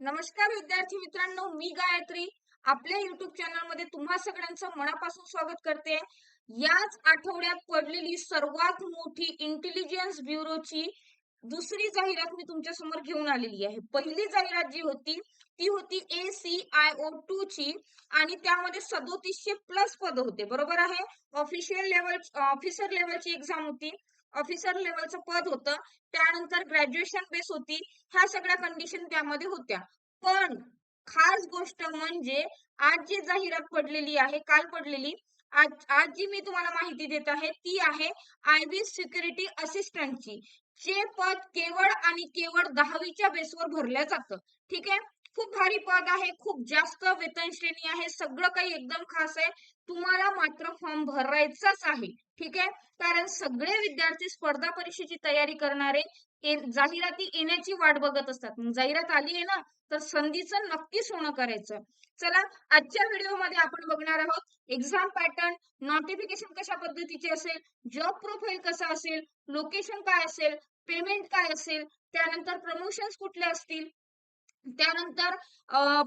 नमस्कार विद्यार्थी मित्रांनो मी गायत्री. आपल्या युट्यूब चॅनलमध्ये तुम्हा सगळ्यांचं मनापासून स्वागत करते. याच आठवड्यात पडलेली सर्वात मोठी इंटेलिजन्स ब्युरोची दुसरी जाहिरात मी तुमच्यासमोर घेऊन आलेली आहे. पहिली जाहिरात जी होती ती होती A C I O two ची. आणि त्यामध्ये सदोतीसशे प्लस पद होते. बरोबर आहे? ऑफिशियल लेवल ऑफिसर लेवलची एक्झाम होती. ऑफिसर लेवलचं पद होतं. त्यानंतर ग्रॅज्युएशन बेस होती. ह्या सगळ्या कंडिशन त्यामध्ये होत्या. पण खास गोष्ट म्हणजे आज जी जाहिरात पडलेली आहे काल पडलेली आज आज जी मी तुम्हाला माहिती देत आहे ती आहे आय बी सिक्युरिटी असिस्टंटची जे पद केवळ आणि केवळ दहावीच्या बेसवर भरलं जातं. ठीक आहे? खूप भारी पद आहे खूप जास्त वेतन श्रेणी आहे सगळं काही एकदम खास आहे. तुम्हाला मात्र फॉर्म भरायचाच आहे ठीक आहे? कारण सगळे विद्यार्थी स्पर्धा परीक्षेची तयारी करणारे जाहिराती येण्याची वाट बघत असतात. जाहिरात आली आहे ना तर संधीचं नक्कीच होणं करायचं. चला आजच्या व्हिडिओमध्ये आपण बघणार आहोत एक्झाम पॅटर्न नोटिफिकेशन कशा पद्धतीचे असेल जॉब प्रोफाईल कसा असेल लोकेशन काय असेल पेमेंट काय असेल त्यानंतर प्रमोशन्स कुठले असतील त्यानंतर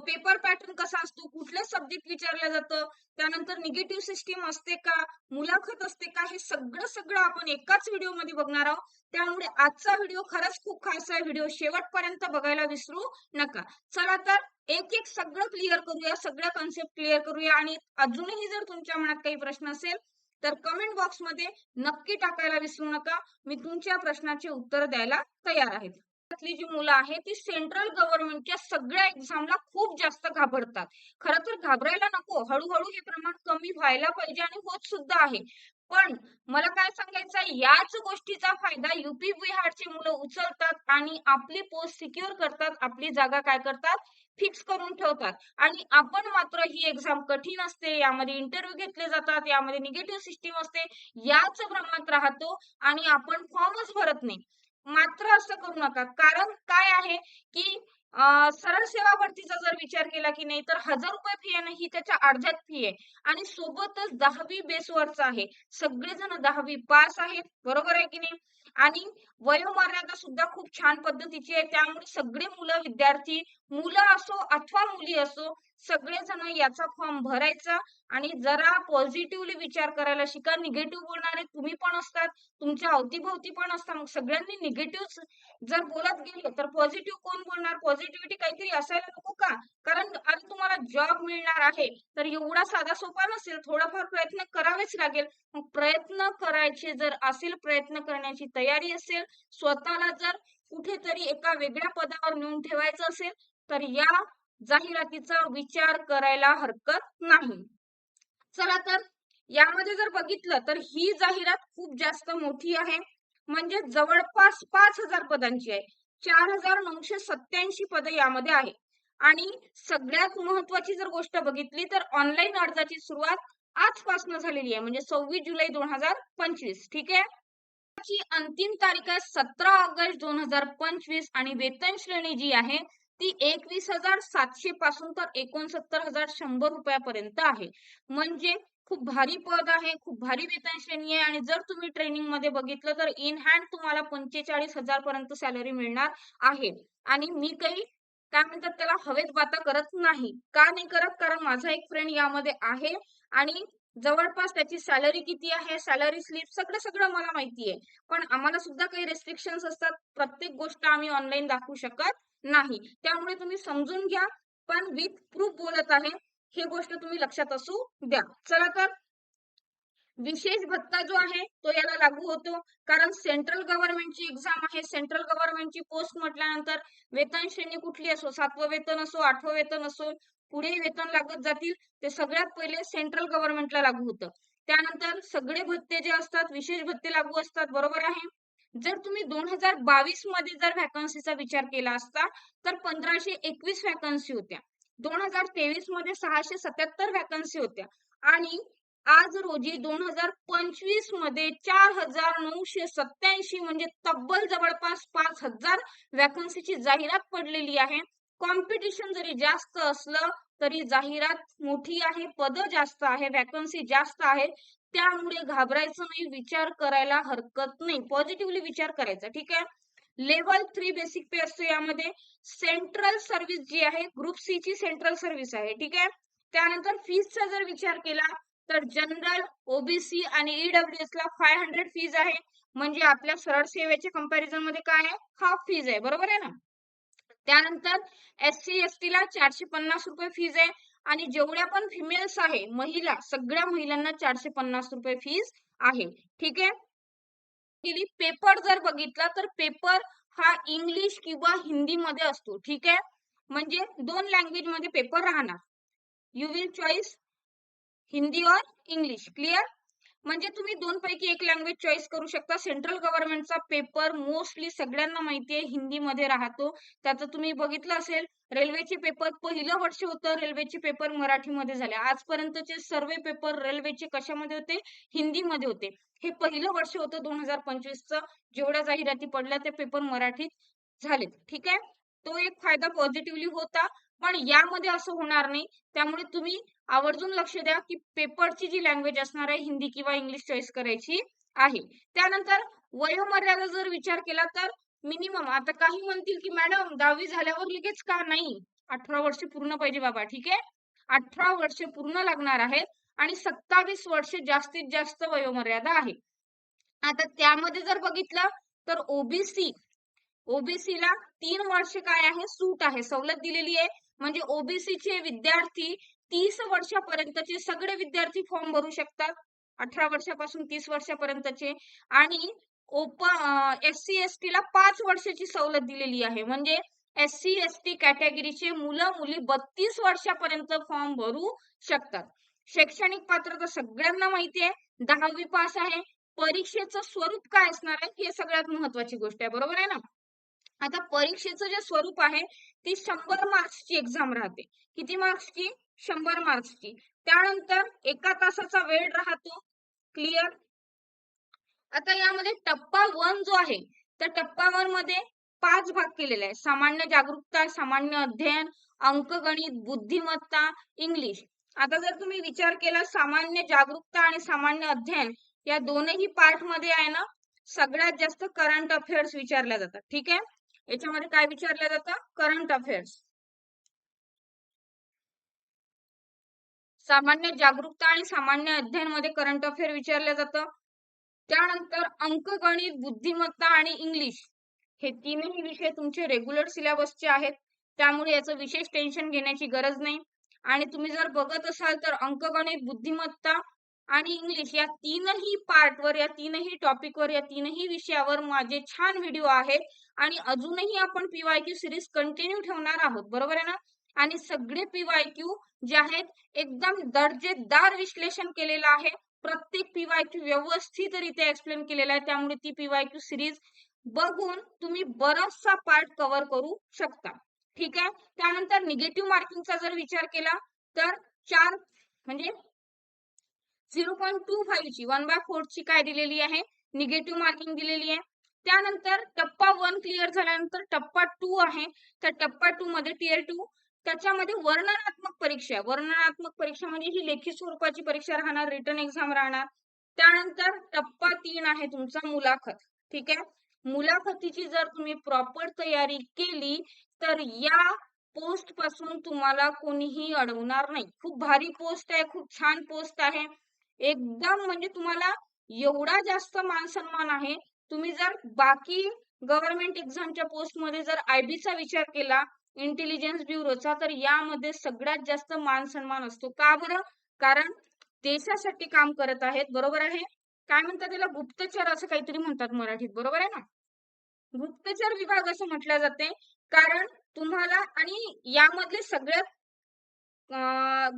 पेपर पॅटर्न कसा असतो कुठलं सब्जेक्ट विचारलं जातं त्यानंतर निगेटिव्ह सिस्टीम असते का मुलाखत असते का हे सगळं सगळं आपण एकाच व्हिडिओमध्ये बघणार आहोत. त्यामुळे आजचा व्हिडिओ खरंच खूप खास आहे. व्हिडिओ शेवटपर्यंत बघायला विसरू नका. चला तर एक एक सगळं क्लिअर करूया सगळ्या कॉन्सेप्ट क्लिअर करूया आणि अजूनही जर तुमच्या मनात काही प्रश्न असेल तर कमेंट बॉक्समध्ये नक्की टाकायला विसरू नका. मी तुमच्या प्रश्नाचे उत्तर द्यायला तयार आहे. जी मुलं आहेत ती सेंट्रल गव्हर्नमेंटच्या सगळ्या एक्झामला खूप जास्त घाबरतात. खर तर घाबरायला नको. हळूहळू हे प्रमाण कमी व्हायला पाहिजे आणि होत सुद्धा आहे. पण मला काय सांगायचं याच गोष्टीचा फायदा युपी बिहारची मुलं उचलतात आणि आपली पोस्ट सिक्युअर करतात आपली जागा काय करतात? फिक्स करून ठेवतात. आणि आपण मात्र ही एक्झाम कठीण असते यामध्ये इंटरव्ह्यू घेतले जातात यामध्ये निगेटिव्ह सिस्टीम असते याच प्रमाणात राहतो आणि आपण फॉर्मच भरत नाही. मात्र असं करू नका. कारण काय आहे की सरळ सेवा भरतीचा जर विचार केला की नाही तर हजार रुपये फी आहे ना ही त्याच्या अर्ध्यात फी आहे. आणि सोबतच दहावी बेसवरच आहे. सगळेजण दहावी पास आहेत. बरोबर आहे की नाही? आणि वयोमर्यादा सुद्धा खूप छान पद्धतीची आहे. त्यामुळे सगळे मुलं विद्यार्थी मुलं असो अथवा मुली असो सगळेजण याचा फॉर्म भरायचा आणि जरा पॉझिटिव्हली विचार करायला शिका. निगेटिव्ह बोलणारे तुम्ही पण असतात तुमच्या अवतीभोवती पण असतात. मग सगळ्यांनी निगेटिव्ह जर बोलत गेले तर पॉझिटिव्ह कोण बोलणार? पॉझिटिव्हिटी काहीतरी असायला नको का? कारण अरे तुम्हाला जॉब मिळणार आहे. तर एवढा साधा सोपा नसेल थोडाफार प्रयत्न करावेच लागेल. मग प्रयत्न करायचे जर असेल प्रयत्न करण्याची तयारी असेल स्वतःला जर कुठेतरी एका वेगळ्या पदावर नेऊन ठेवायचं असेल तर या जाहिरातीचा विचार करायला हरकत नाही. चला तर यामध्ये जर बघितलं तर ही जाहिरात खूप जास्त मोठी आहे. म्हणजे जवळपास पाच हजार पदांची आहे. चार हजार नऊशे सत्याऐंशी पद यामध्ये आहे. आणि सगळ्यात महत्वाची जर गोष्ट बघितली तर ऑनलाईन अर्जाची सुरुवात आजपासून झालेली आहे. म्हणजे सव्वीस जुलै दोन हजार पंचवीस. ठीक आहे? अंतिम तारीख आहे सतरा ऑगस्ट दोन हजार पंचवीस आणि वेतन श्रेणी जी आहे ती एकवीस हजार सातशे पासून तर एकोणसत्तर हजार शंभर रुपयापर्यंत आहे. म्हणजे खूप भारी पद आहे खूप भारी वेतन श्रेणी आहे आणि जर तुम्ही ट्रेनिंगमध्ये बघितलं तर इन हँड तुम्हाला पंचेचाळीस हजार पर्यंत सॅलरी मिळणार आहे. आणि मी काही काय म्हणतात त्याला हवेत वाता करत नाही. का नाही करत? कारण माझा एक फ्रेंड यामध्ये आहे आणि जवळपास त्याची सॅलरी किती आहे? सॅलरी स्लिप सगळं सगळं मला माहिती आहे. पण आम्हाला सुद्धा काही रेस्ट्रिक्शन असतात. प्रत्येक गोष्ट आम्ही ऑनलाईन दाखवू शकत नाही. त्यामुळे तुम्ही समजून घ्या. पण विथ प्रूफ बोलत आहे हे गोष्ट तुम्ही लक्षात असू द्या. चला तर विशेष भत्ता जो आहे तो याला लागू होतो. कारण सेंट्रल गव्हर्नमेंटची एक्झाम आहे. सेंट्रल गव्हर्नमेंटची पोस्ट म्हटल्यानंतर वेतन श्रेणी कुठली असो सातवं वेतन असो आठवं वेतन असो पुढे वेतन लागत जातील ते सगळ्यात पहिले सेंट्रल गव्हर्नमेंटला लागू होतं. त्यानंतर सगळे भत्ते जे असतात विशेष भत्ते लागू असतात बरोबर आहे? जर तुम्ही दोन हजार बावीसमध्ये जर व्हॅकन्सीचा विचार केला असता तर पंधराशे एकवीस व्हॅकन्सी होत्या. दोन हजार तेवीसमध्ये सहाशे सत्याहत्तर व्हॅकन्सी होत्या. आणि आज रोजी दोन हजार पंचवीसमध्ये चार हजार नऊशे सत्याऐंशी म्हणजे तब्बल जवळपास पाच हजार व्हॅकन्सीची जाहिरात पडलेली आहे. कॉम्पिटिशन जरी जास्त असलं तरी जाहिरात मोठी आहे पद जास्त आहे वॅकन्सी जास्त आहे त्यामुळे घाबरायचं नाही विचार करायला हरकत नाही. पॉझिटिव्हली विचार करायचा ठीक आहे? लेवल थ्री बेसिक पे असतो यामध्ये. सेंट्रल सर्व्हिस जी आहे ग्रुप सी ची सेंट्रल सर्व्हिस आहे ठीक आहे? त्यानंतर फीजचा जर विचार केला तर जनरल ओबीसी आणि ईडब्ल्यू एस ला फाय हंड्रेड फीज आहे. म्हणजे आपल्या सरळ सेवेच्या कंपॅरिझनमध्ये काय आहे? हाफ फीज आहे बरोबर आहे ना? त्यानंतर एस सी एस टी ला चारशे पन्नास रुपये फीज आहे आणि जेवढ्या पण फिमेल्स आहे महिला सगळ्या महिलांना चारशे पन्नास रुपये फीज आहे. ठीक आहे? पेपर जर बघितला तर पेपर हा इंग्लिश किंवा हिंदी मध्ये असतो. ठीक आहे? म्हणजे दोन लँग्वेजमध्ये पेपर राहणार. यू विल चॉईस हिंदी और इंग्लिश क्लिअर म्हणजे तुम्ही दोन पैकी एक लँग्वेज चॉईस करू शकता. सेंट्रल गव्हर्नमेंटचा पेपर मोस्टली सगळ्यांना माहिती आहे हिंदीमध्ये राहतो. त्याचं तुम्ही बघितलं असेल रेल्वेचे पेपर पहिलं वर्ष होतं रेल्वेचे पेपर मराठीमध्ये झाले. आजपर्यंतचे सर्व पेपर रेल्वेचे कशामध्ये होते? हिंदीमध्ये होते. हे पहिलं वर्ष होतं दोन हजार पंचवीसचं. जेवढ्या जाहिराती पडल्या ते पेपर मराठीत झालेत. ठीक आहे? तो एक फायदा पॉझिटिव्हली होता. पण यामध्ये असं होणार नाही. त्यामुळे तुम्ही आवर्जून लक्ष द्या की पेपरची जी लँग्वेज असणार आहे हिंदी किंवा इंग्लिश चॉईस करायची आहे. त्यानंतर वयोमर्यादा जर विचार केला तर मिनिमम आता काही म्हणतील की मॅडम दहावी झाल्यावर लगेच का नाही? अठरा वर्ष पूर्ण पाहिजे बाबा ठीक आहे? अठरा वर्ष पूर्ण लागणार आहेत आणि सत्तावीस वर्ष जास्तीत जास्त वयोमर्यादा आहे. आता त्यामध्ये जर बघितलं तर ओबीसी ओबीसी ला तीन वर्ष काय आहे? सूट आहे सवलत दिलेली आहे. म्हणजे ओबीसी चे विद्यार्थी तीस वर्षापर्यंतचे सगळे विद्यार्थी फॉर्म भरू शकतात. अठरा वर्षापासून तीस वर्षापर्यंतचे. आणि open S C S T ला पाच वर्षाची सवलत दिलेली आहे. म्हणजे एस सी एस टी कॅटेगरीचे मुलं मुली बत्तीस वर्षापर्यंत फॉर्म भरू शकतात. शैक्षणिक पात्रता सगळ्यांना माहिती आहे. दहावी पास आहे. परीक्षेचं स्वरूप काय असणार आहे हे सगळ्यात महत्वाची गोष्ट आहे. बरोबर आहे ना? आता परीक्षेचं जे स्वरूप आहे ती शंभर मार्क्सची एक्झाम राहते. किती मार्क्सची शंभर मार्क्सची. त्यानंतर एका तासाचा वेळ राहतो. क्लिअर आता यामध्ये टप्पा वन जो आहे त्या टप्पा वनमध्ये पाच भाग केलेले आहे सामान्य जागरूकता सामान्य अध्ययन अंकगणित बुद्धिमत्ता इंग्लिश. आता जर तुम्ही विचार केला सामान्य जागरूकता आणि सामान्य अध्ययन या दोनही पार्टमध्ये आहे ना सगळ्यात जास्त करंट अफेअर्स विचारल्या जातात. ठीक आहे? याच्यामध्ये काय विचारलं जातं? करंट अफेअर्स सामान्य जागरूकता आणि सामान्य अध्ययनमध्ये करंट अफेअर विचारलं जातं. त्यानंतर अंकगणित बुद्धिमत्ता आणि इंग्लिश हे तीनही विषय तुमचे रेग्युलर सिलेबसचे आहेत. त्यामुळे याचं विशेष टेन्शन घेण्याची गरज नाही. आणि तुम्ही जर बघत असाल तर अंकगणित बुद्धिमत्ता आणि इंग्लिश या तीनही पार्टवर या तीनही टॉपिकवर या तीनही विषयावर माझे छान व्हिडिओ आहेत. आणि अजूनही आपण पीवायक्यू सिरीज कंटिन्यू ठेवणार आहोत. बरोबर आहे ना? आणि सगळे पीवाय क्यू जे आहेत एकदम दर्जेदार विश्लेषण केलेलं आहे. प्रत्येक पीवाय क्यू व्यवस्थितरित्या एक्सप्लेन केलेला आहे. त्यामुळे ती पीवायक्यू सिरीज बघून तुम्ही बराचसा पार्ट कव्हर करू शकता. ठीक आहे? त्यानंतर निगेटिव्ह मार्किंगचा जर विचार केला तर चार म्हणजे झिरो पॉईंट टू फाईव्ह ची वन बाय फोर ची काय दिलेली आहे? निगेटिव्ह मार्किंग दिलेली आहे. त्यानंतर टप्पा वन क्लिअर झाल्यानंतर टप्पा टू आहे. तर टप्पा टू मध्ये टीयर टू त्याच्यामध्ये वर्णनात्मक परीक्षा आहे. वर्णनात्मक परीक्षा म्हणजे ही लेखी स्वरूपाची परीक्षा राहणार रिटर्न एक्झाम राहणार. त्यानंतर टप्पा तीन आहे तुमचा मुलाखत. ठीक आहे? मुलाखतीची जर तुम्ही प्रॉपर तयारी केली तर या पोस्टपासून तुम्हाला कोणीही अडवणार नाही. खूप भारी पोस्ट आहे खूप छान पोस्ट आहे. एकदम म्हणजे तुम्हाला एवढा जास्त मान सन्मान आहे. तुम्ही जर बाकी गव्हर्नमेंट एक्झामच्या पोस्टमध्ये जर आयबीचा विचार केला इंटेलिजन्स ब्युरोचा तर यामध्ये सगळ्यात जास्त मान सन्मान असतो. का बरं? कारण देशासाठी काम करत आहेत बरोबर आहे? काय म्हणतात त्याला? गुप्तचर असं काहीतरी म्हणतात मराठीत बरोबर आहे ना? गुप्तचर विभाग असं म्हटलं जाते. कारण तुम्हाला आणि यामधले सगळ्यात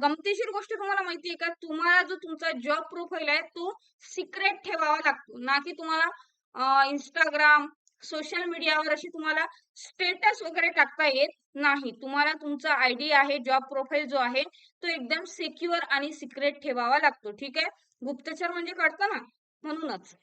गमतीशीर गोष्ट तुम्हाला माहिती आहे का? तुम्हाला जो तुमचा जॉब प्रोफाईल आहे तो सिक्रेट ठेवावा लागतो. ना की तुम्हाला इंस्टाग्राम सोशल मीडियावर अशी तुम्हाला स्टेटस वगैरे टाकता येत नाही. तुम्हाला तुमचा आयडी आहे जॉब प्रोफाईल जो आहे तो एकदम सिक्युअर आणि सिक्रेट ठेवावा लागतो. ठीक आहे? गुप्तचर म्हणजे कळतं ना? म्हणूनच.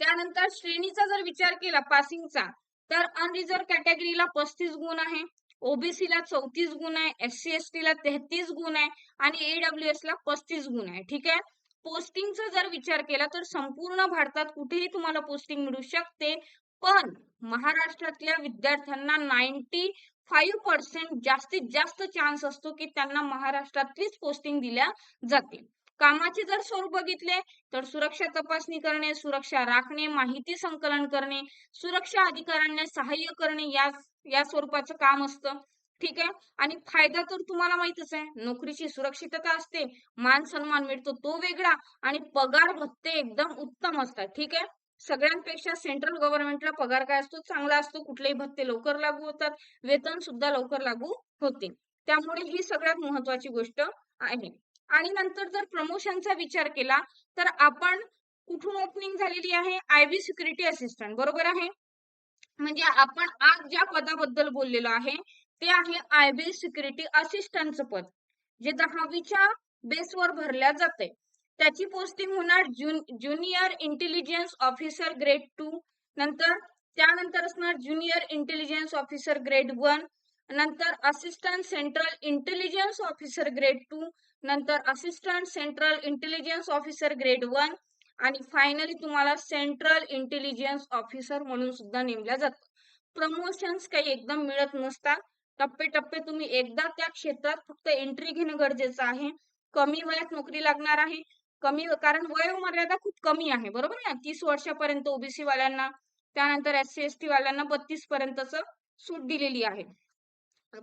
त्यानंतर श्रेणीचा जर विचार केला पासिंगचा तर अनरिझर्व कॅटेगरीला पस्तीस गुण आहे ओबीसी ला चौतीस गुण आहे एस सी एस टी ला तेहतीस गुण आहे आणि एडब्ल्यू एस ला पस्तीस गुण आहे. ठीक आहे? पोस्टिंगचा जर विचार केला तर संपूर्ण भारतात कुठेही तुम्हाला पोस्टिंग मिळू शकते. पण महाराष्ट्रातल्या विद्यार्थ्यांना नाईन्टी फाईव्ह पर्सेंट जास्तीत जास्त चान्स असतो की त्यांना महाराष्ट्रातलीच पोस्टिंग दिल्या जातील. कामाचे जर स्वरूप बघितले तर सुरक्षा तपासणी करणे सुरक्षा राखणे माहिती संकलन करणे सुरक्षा अधिकाऱ्यांना सहाय्य करणे या या स्वरूपाचं काम असतं. ठीक आहे? आणि फायदा तर तुम्हाला माहितच आहे. नोकरीची सुरक्षितता असते मान सन्मान मिळतो तो वेगळा आणि पगार भत्ते एकदम उत्तम असतात. ठीक आहे? सगळ्यांपेक्षा सेंट्रल गव्हर्नमेंटला पगार काय असतो? चांगला असतो. कुठलेही भत्ते लवकर लागू होतात. वेतन सुद्धा लवकर लागू होते. त्यामुळे ही सगळ्यात महत्वाची गोष्ट आहे. आणि नंतर जर प्रमोशनचा विचार केला तर आपण कुठून ओपनिंग झालेली आहे? आय बी सिक्युरिटी असिस्टंट बरोबर आहे? म्हणजे आपण आज ज्या पदाबद्दल बोललेलो आहे ते आहे आय बी सिक्युरिटी असिस्टंटचं पद जे दहावीच्या बेसवर भरल्या जाते. त्याची पोस्टिंग होणार junior intelligence officer grade two नंतर त्यानंतर असणार junior intelligence officer grade one नंतर assistant central intelligence officer grade two नंतर assistant central intelligence officer grade one आणि फायनली तुम्हाला सेंट्रल इंटेलिजन्स ऑफिसर म्हणून सुद्धा नेमल्या जातं प्रमोशन्स काही एकदम मिळत नसतात. टप्पे तुम्ही एकदा त्या क्षेत्रात फक्त एंट्री घेणं गरजेचं आहे. कमी वयात नोकरी लागणार आहे. कमी कारण वयोमर्यादा खूप कमी आहे बरोबर ना? तीस वर्षापर्यंत ओबीसी वाल्यांना त्यानंतर एस सी एस टी वाल्यांना बत्तीस पर्यंतच सूट दिलेली आहे.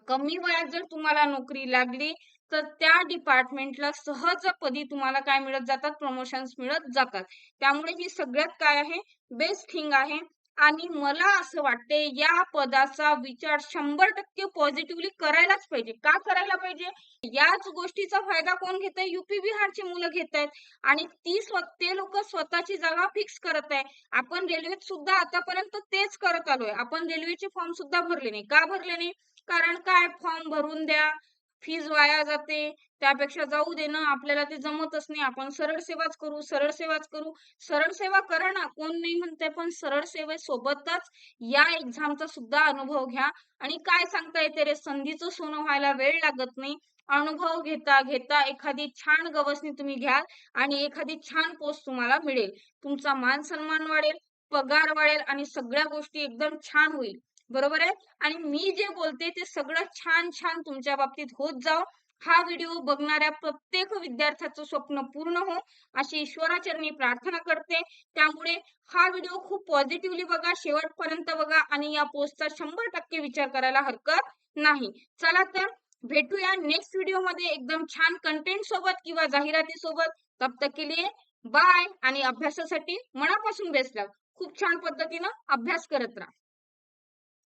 कमी वयात जर तुम्हाला नोकरी लागली तर त्या डिपार्टमेंटला सहजपदी तुम्हाला काय मिळत जातात? प्रमोशन्स मिळत जातात. त्यामुळे ही सगळ्यात काय आहे? बेस्ट थिंग आहे. आणि मला असं वाटते या पदाचा विचार शंभर टक्के पॉझिटिव्हली करायलाच पाहिजे. का करायला पाहिजे? याच गोष्टीचा फायदा कोण घेत आहे युपी बिहारची मुलं घेत आहेत आणि ती ते लोक स्वतःची जागा फिक्स करत आहे. आपण रेल्वेत सुद्धा आतापर्यंत तेच करत आलोय. आपण रेल्वेचे फॉर्म सुद्धा भरले नाही. का भरले नाही? कारण काय? फॉर्म भरून द्या. फीज वाया जाते. त्यापेक्षा जाऊ दे ना आपल्याला ते जमतच नाही. आपण सरळ सेवाच करू सरळ सेवाच करू. सरळ सेवा करा ना कोण नाही म्हणते पण सरळ सेवेसोबतच या एक्झामचा सुद्धा अनुभव घ्या. आणि काय सांगता येते रे संधीचं सोनं व्हायला वेळ लागत नाही. अनुभव घेता घेता एखादी छान गवसणी तुम्ही घ्याल आणि एखादी छान पोस्ट तुम्हाला मिळेल. तुमचा मान सन्मान वाढेल पगार वाढेल आणि सगळ्या गोष्टी एकदम छान होईल. बरोबर आहे? आणि मी जे बोलते ते सगळं छान छान तुमच्या बाबतीत होत जाओ हा व्हिडिओ बघणाऱ्या प्रत्येक विद्यार्थ्याचं स्वप्न पूर्ण हो अशी ईश्वराचरणी प्रार्थना करते. त्यामुळे हा व्हिडिओ खूप पॉझिटिव्हली बघा शेवटपर्यंत बघा आणि या पोस्टचा शंभर टक्के विचार करायला हरकत नाही. चला तर भेटूया नेक्स्ट व्हिडिओमध्ये. एकदम छान कंटेंट सोबत किंवा जाहिराती सोबत तब तक के लिए बाय आणि अभ्यासासाठी मनापासून बेस्ट लाग खूप छान पद्धतीनं अभ्यास करत राहा.